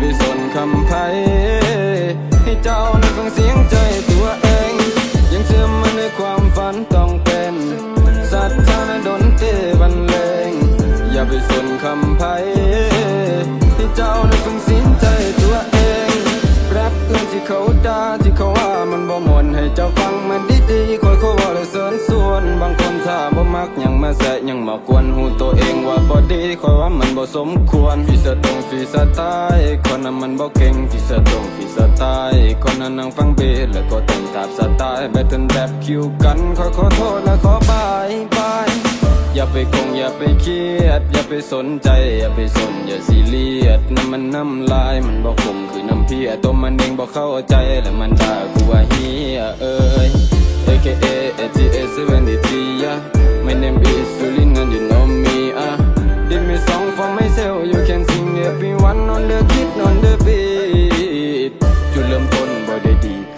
พี่สนคำภัยให้เจ้าได้ฟังเสียงใจตัวเอง ยังเชื่อมันในความฝันต้องเป็นศรัทธาในดนตรีบรรเลงอย่าไปสนคำภัย มักยังมาแซะยังมากวนหูตัวเองว่าบ่ดีคอยว่ามันบ่สมควรฟีสะตรงฟีสะตายคนนั้นมันบ่เก่งฟีสะตรงฟีสะตายคนนั้นนั่งฟังเบสแล้วก็เต้นตามสไตล์แบตเทิลแรปคิวกันขอขอโทษและขอบายบายอย่าไปคงอย่าไปเครียด อย่าไปสนใจ อย่าไปสนอย่าซีเรียสน้ำมันน้ำลายมันบอกคมคือน้ำเพียตัวมันเองบอกเข้าใจและมันด่ากูว่าเฮียเอ้ย AKA ATS 73 yeah My name is Sulin and you know me ah Did me song for myself you can sing everyone on the kid on the beat จุดเริ่มต้นบ่ได้ดี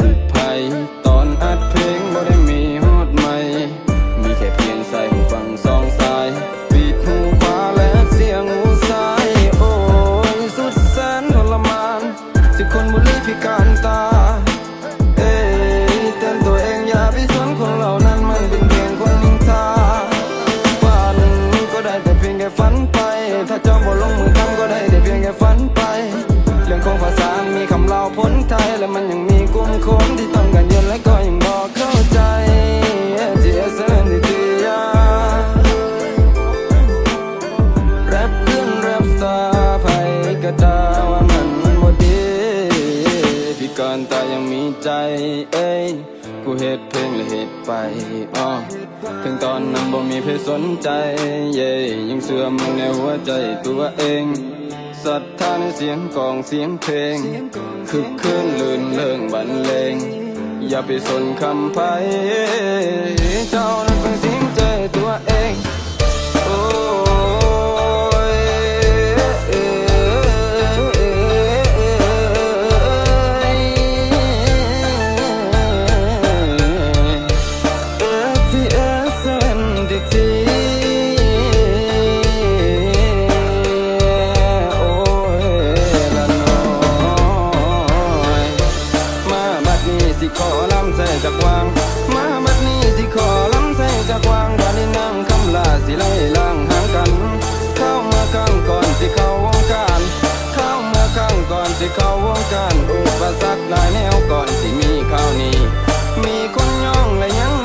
ถ้าเจ้าบ่ลง พิการตายังมีใจเอ้ยกูเฮ็ดเพลงและเฮ็ดไปอ้อถึงตอนนั้นบ่มีเพศสนใจ เย้ยังเสื่อมในหัวใจตัวเองศรัทธาในเสียงกลองเสียงเพลงคึกคืนลื่นเลิงบรรเลง อย่าไปสนคำไพ ก่อนที่เข้าวงการอุปสรรคหลายแนวก่อนที่มีข่าวนี้ มีคนย่องและยัง